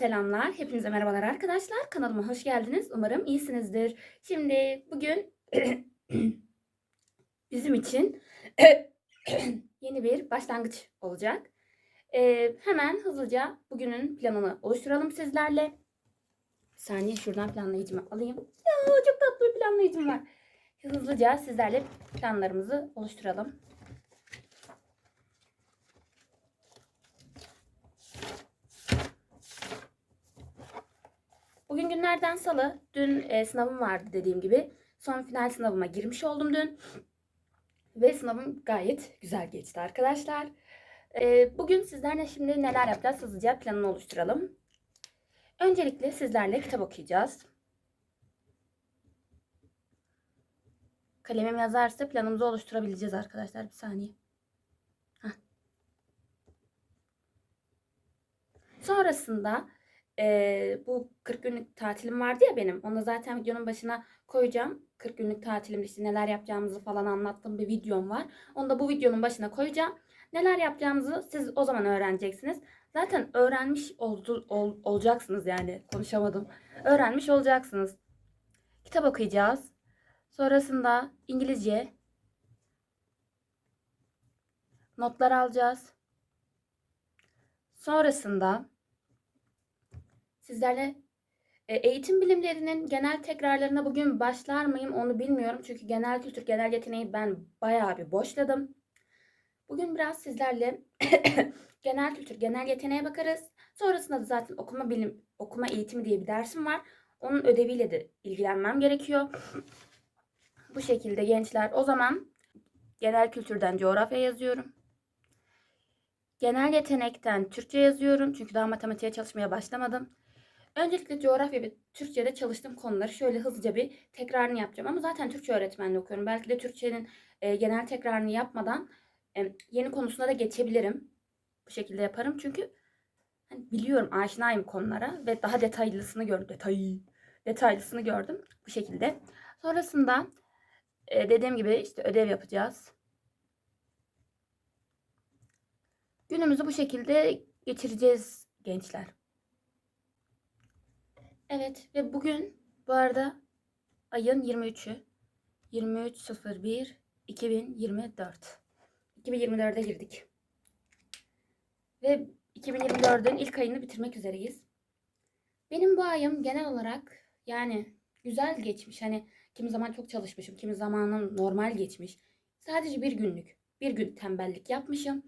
selamlar. Hepinize merhabalar arkadaşlar. Kanalıma hoş geldiniz. Umarım iyisinizdir. Şimdi bugün bizim için yeni bir başlangıç olacak. Ee, hemen hızlıca bugünün planını oluşturalım sizlerle. Bir saniye şuradan planlayıcımı alayım. Ya çok tatlı bir planlayıcım var. Hızlıca sizlerle planlarımızı oluşturalım. Bugün günlerden salı. Dün e, sınavım vardı dediğim gibi. Son final sınavıma girmiş oldum dün. Ve sınavım gayet güzel geçti arkadaşlar. E, bugün sizlerle şimdi neler yapacağız hızlıca planını oluşturalım. Öncelikle sizlerle kitap okuyacağız. Kalemim yazarsa planımızı oluşturabileceğiz arkadaşlar. Bir saniye. Heh. Sonrasında ee, bu 40 günlük tatilim vardı ya benim. Onu zaten videonun başına koyacağım. 40 günlük tatilimde işte neler yapacağımızı falan anlattığım bir videom var. Onu da bu videonun başına koyacağım. Neler yapacağımızı siz o zaman öğreneceksiniz. Zaten öğrenmiş oldu, ol, olacaksınız yani. Konuşamadım. Öğrenmiş olacaksınız. Kitap okuyacağız. Sonrasında İngilizce notlar alacağız. Sonrasında sizlerle e, eğitim bilimlerinin genel tekrarlarına bugün başlar mıyım onu bilmiyorum. Çünkü genel kültür, genel yeteneği ben bayağı bir boşladım. Bugün biraz sizlerle genel kültür, genel yeteneğe bakarız. Sonrasında da zaten okuma bilim, okuma eğitimi diye bir dersim var. Onun ödeviyle de ilgilenmem gerekiyor. Bu şekilde gençler o zaman genel kültürden coğrafya yazıyorum. Genel yetenekten Türkçe yazıyorum. Çünkü daha matematiğe çalışmaya başlamadım. Öncelikle coğrafya ve Türkçe'de çalıştığım konuları şöyle hızlıca bir tekrarını yapacağım. Ama zaten Türkçe öğretmenliği okuyorum. Belki de Türkçenin e, genel tekrarını yapmadan e, yeni konusuna da geçebilirim. Bu şekilde yaparım. Çünkü hani biliyorum, aşinayım konulara ve daha detaylısını gördüm. Detay, detaylısını gördüm. Bu şekilde. Sonrasında e, dediğim gibi işte ödev yapacağız. Günümüzü bu şekilde geçireceğiz gençler. Evet ve bugün bu arada ayın 23'ü 23.01 2024 2024'e girdik. Ve 2024'ün ilk ayını bitirmek üzereyiz. Benim bu ayım genel olarak yani güzel geçmiş. Hani kimi zaman çok çalışmışım, kimi zamanım normal geçmiş. Sadece bir günlük, bir gün tembellik yapmışım.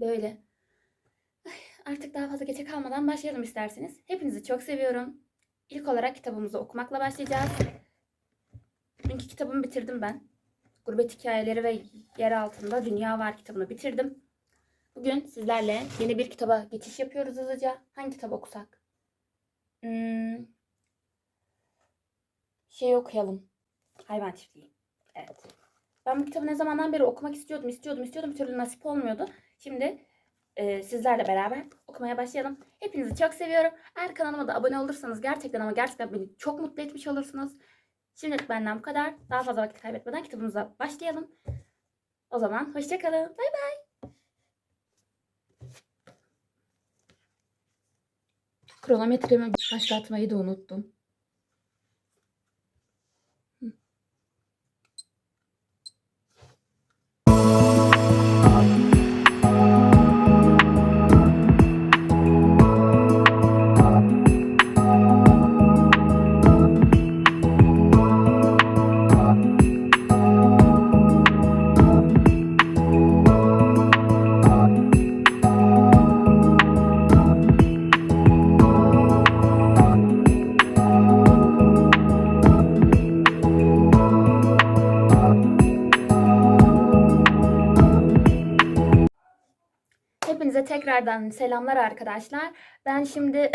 Böyle artık daha fazla geçe kalmadan başlayalım isterseniz. Hepinizi çok seviyorum. İlk olarak kitabımızı okumakla başlayacağız. Çünkü kitabımı bitirdim ben. Gurbet Hikayeleri ve Yer Altında Dünya Var kitabını bitirdim. Bugün sizlerle yeni bir kitaba geçiş yapıyoruz hızlıca. Hangi kitap okusak? Hmm, şey okuyalım. Hayvan Çiftliği. Evet. Ben bu kitabı ne zamandan beri okumak istiyordum, istiyordum, istiyordum. Bir türlü nasip olmuyordu. Şimdi e, sizlerle beraber okumaya başlayalım. Hepinizi çok seviyorum. Eğer kanalıma da abone olursanız gerçekten ama gerçekten beni çok mutlu etmiş olursunuz. Şimdilik benden bu kadar. Daha fazla vakit kaybetmeden kitabımıza başlayalım. O zaman hoşçakalın. Bay bay. Kronometremi başlatmayı da unuttum. Tekrardan selamlar arkadaşlar. Ben şimdi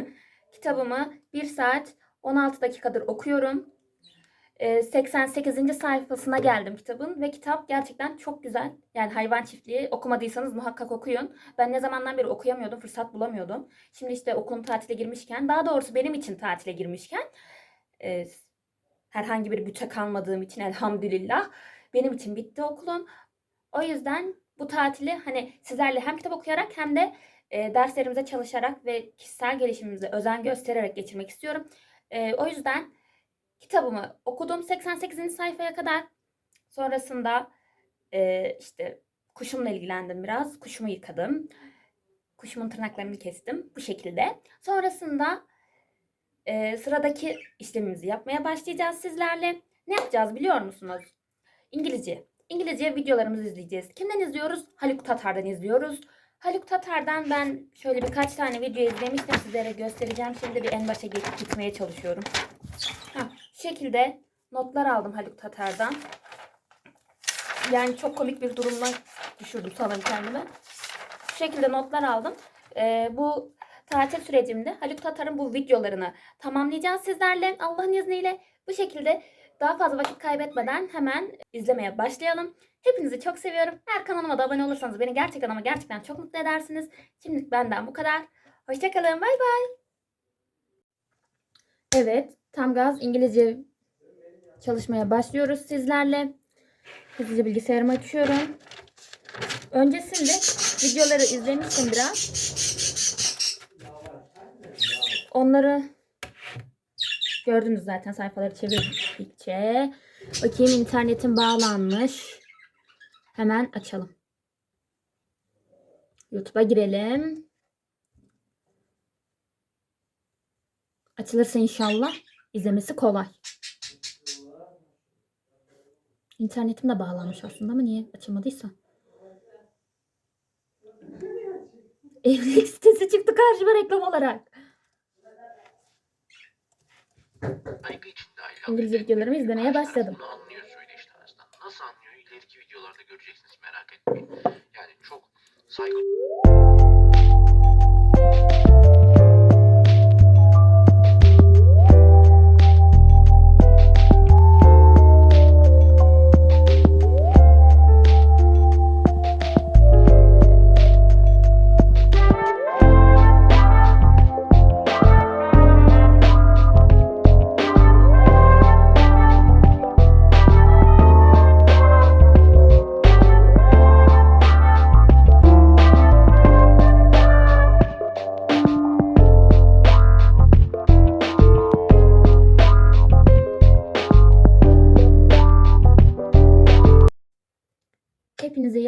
kitabımı 1 saat 16 dakikadır okuyorum. Ee, 88. sayfasına geldim kitabın ve kitap gerçekten çok güzel. Yani hayvan çiftliği okumadıysanız muhakkak okuyun. Ben ne zamandan beri okuyamıyordum, fırsat bulamıyordum. Şimdi işte okulum tatile girmişken, daha doğrusu benim için tatile girmişken e, herhangi bir büte kalmadığım için elhamdülillah benim için bitti okulum. O yüzden bu tatili hani sizlerle hem kitap okuyarak hem de e, derslerimize çalışarak ve kişisel gelişimimize özen göstererek geçirmek istiyorum. E, o yüzden kitabımı okudum 88. sayfaya kadar. Sonrasında e, işte kuşumla ilgilendim biraz. Kuşumu yıkadım. Kuşumun tırnaklarını kestim bu şekilde. Sonrasında e, sıradaki işlemimizi yapmaya başlayacağız sizlerle. Ne yapacağız biliyor musunuz? İngilizce. İngilizce videolarımızı izleyeceğiz. Kimden izliyoruz? Haluk Tatar'dan izliyoruz. Haluk Tatar'dan ben şöyle birkaç tane video izlemiştim sizlere göstereceğim. Şimdi bir en başa gitmeye çalışıyorum. Ha, şu şekilde notlar aldım Haluk Tatar'dan. Yani çok komik bir durumla düşürdüm sanırım kendime. Şu şekilde notlar aldım. Ee, bu tatil sürecimde Haluk Tatar'ın bu videolarını tamamlayacağız sizlerle Allah'ın izniyle. Bu şekilde daha fazla vakit kaybetmeden hemen izlemeye başlayalım. Hepinizi çok seviyorum. Eğer kanalıma da abone olursanız beni gerçekten ama gerçekten çok mutlu edersiniz. Şimdilik benden bu kadar. Hoşçakalın. Bay bay. Evet. Tam gaz İngilizce çalışmaya başlıyoruz sizlerle. Hızlıca bilgisayarımı açıyorum. Öncesinde videoları izlemiştim biraz. Onları gördünüz zaten sayfaları çevirdikçe. Bakayım internetim bağlanmış. Hemen açalım. YouTube'a girelim. Açılırsa inşallah izlemesi kolay. İnternetim de bağlanmış aslında ama niye açılmadıysa. Evlilik sitesi çıktı karşıma reklam olarak. Alıyor. videolarımı izlemeye başladım. Bunu anlıyor arasından. Nasıl anlıyor? İleriki videolarda göreceksiniz merak etmeyin. Yani çok saygı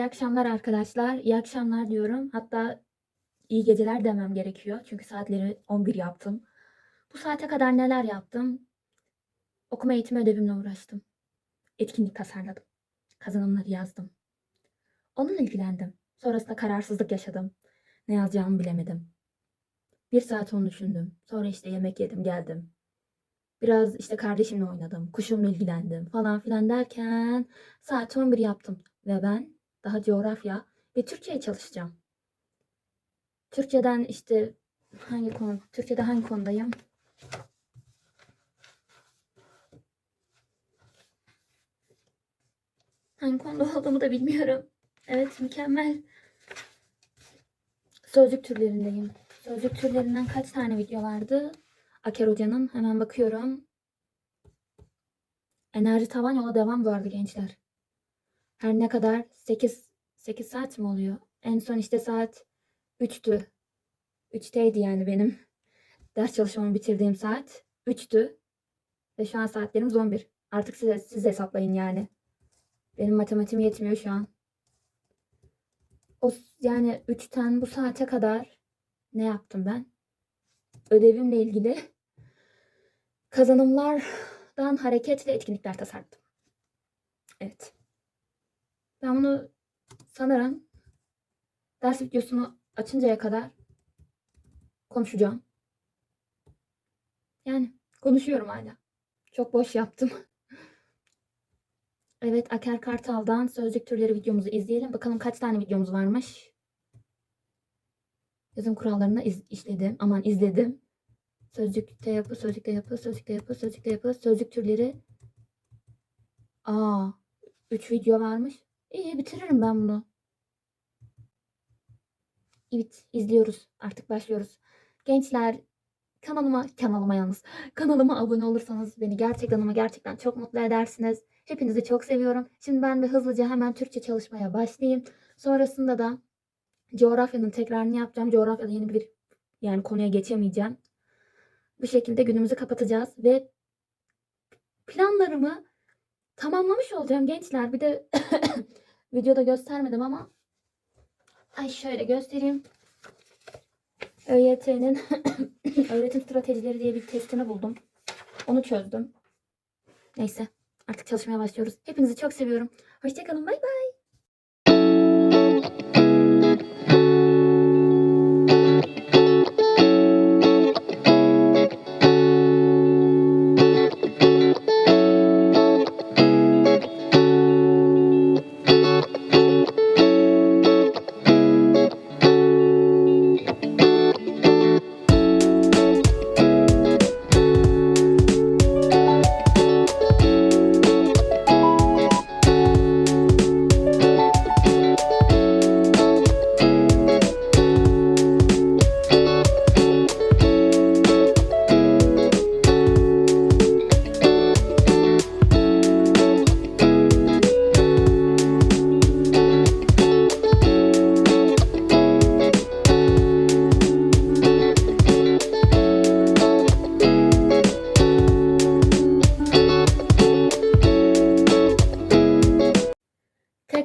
iyi akşamlar arkadaşlar. İyi akşamlar diyorum. Hatta iyi geceler demem gerekiyor. Çünkü saatleri 11 yaptım. Bu saate kadar neler yaptım? Okuma eğitim ödevimle uğraştım. Etkinlik tasarladım. Kazanımları yazdım. Onunla ilgilendim. Sonrasında kararsızlık yaşadım. Ne yazacağımı bilemedim. Bir saat onu düşündüm. Sonra işte yemek yedim geldim. Biraz işte kardeşimle oynadım. Kuşumla ilgilendim falan filan derken saat 11 yaptım. Ve ben daha coğrafya ve Türkçe'ye çalışacağım. Türkçeden işte hangi konu? Türkçede hangi konudayım? Hangi konuda olduğumu da bilmiyorum. Evet mükemmel. Sözcük türlerindeyim. Sözcük türlerinden kaç tane video vardı? Aker Hoca'nın hemen bakıyorum. Enerji tavan yola devam vardı gençler. Her ne kadar 8 8 saat mi oluyor? En son işte saat 3'tü. 3'teydi yani benim ders çalışmamı bitirdiğim saat 3'tü. Ve şu an saatlerimiz 11. Artık siz, siz hesaplayın yani. Benim matematiğim yetmiyor şu an. O yani 3'ten bu saate kadar ne yaptım ben? Ödevimle ilgili kazanımlardan hareketle etkinlikler tasarladım. Evet. Ben bunu sanırım ders videosunu açıncaya kadar konuşacağım. Yani konuşuyorum hala. Çok boş yaptım. Evet Aker Kartal'dan sözcük türleri videomuzu izleyelim. Bakalım kaç tane videomuz varmış. Yazım kurallarını iz- işledim. Aman izledim. Sözcükte yapı, sözcükte yapı, sözcükte yapı, sözcükte yapı, sözcük türleri. Aa, 3 video varmış. İyi bitiririm ben bunu. Evet izliyoruz. Artık başlıyoruz. Gençler kanalıma, kanalıma yalnız. Kanalıma abone olursanız beni gerçekten ama gerçekten çok mutlu edersiniz. Hepinizi çok seviyorum. Şimdi ben de hızlıca hemen Türkçe çalışmaya başlayayım. Sonrasında da coğrafyanın tekrarını yapacağım. Coğrafyada yeni bir yani konuya geçemeyeceğim. Bu şekilde günümüzü kapatacağız ve planlarımı tamamlamış olacağım gençler. Bir de videoda göstermedim ama ay şöyle göstereyim. ÖYT'nin öğretim stratejileri diye bir testini buldum. Onu çözdüm. Neyse artık çalışmaya başlıyoruz. Hepinizi çok seviyorum. Hoşçakalın. Bay bay.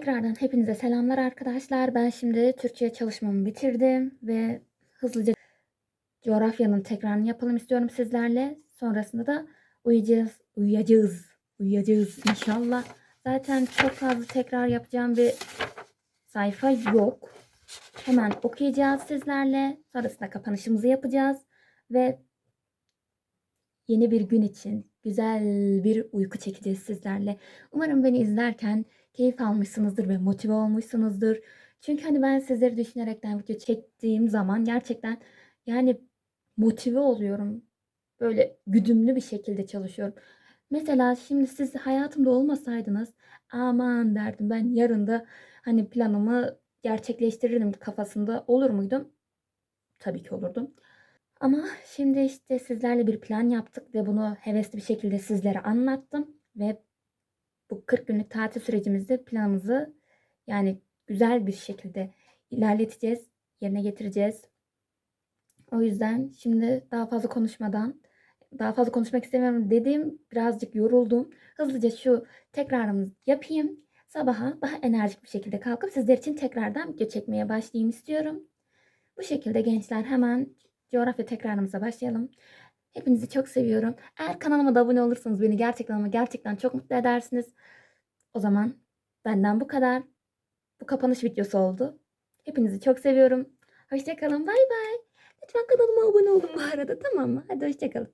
Tekrardan hepinize selamlar arkadaşlar. Ben şimdi Türkçe çalışmamı bitirdim ve hızlıca coğrafyanın tekrarını yapalım istiyorum sizlerle. Sonrasında da uyuyacağız, uyuyacağız, uyuyacağız inşallah. Zaten çok fazla tekrar yapacağım bir sayfa yok. Hemen okuyacağız sizlerle. Sonrasında kapanışımızı yapacağız ve yeni bir gün için güzel bir uyku çekeceğiz sizlerle. Umarım beni izlerken keyif almışsınızdır ve motive olmuşsunuzdur. Çünkü hani ben sizleri düşünerekten video çektiğim zaman gerçekten yani motive oluyorum. Böyle güdümlü bir şekilde çalışıyorum. Mesela şimdi siz hayatımda olmasaydınız aman derdim ben yarın da hani planımı gerçekleştirirdim kafasında olur muydum? Tabii ki olurdum. Ama şimdi işte sizlerle bir plan yaptık ve bunu hevesli bir şekilde sizlere anlattım ve bu 40 günlük tatil sürecimizde planımızı yani güzel bir şekilde ilerleteceğiz, yerine getireceğiz. O yüzden şimdi daha fazla konuşmadan, daha fazla konuşmak istemiyorum dedim. Birazcık yoruldum. Hızlıca şu tekrarımızı yapayım. Sabaha daha enerjik bir şekilde kalkıp sizler için tekrardan video çekmeye başlayayım istiyorum. Bu şekilde gençler hemen coğrafya tekrarımıza başlayalım. Hepinizi çok seviyorum. Eğer kanalıma da abone olursanız beni gerçekten ama gerçekten çok mutlu edersiniz. O zaman benden bu kadar. Bu kapanış videosu oldu. Hepinizi çok seviyorum. Hoşçakalın. Bay bay. Lütfen kanalıma abone olun bu arada tamam mı? Hadi hoşçakalın.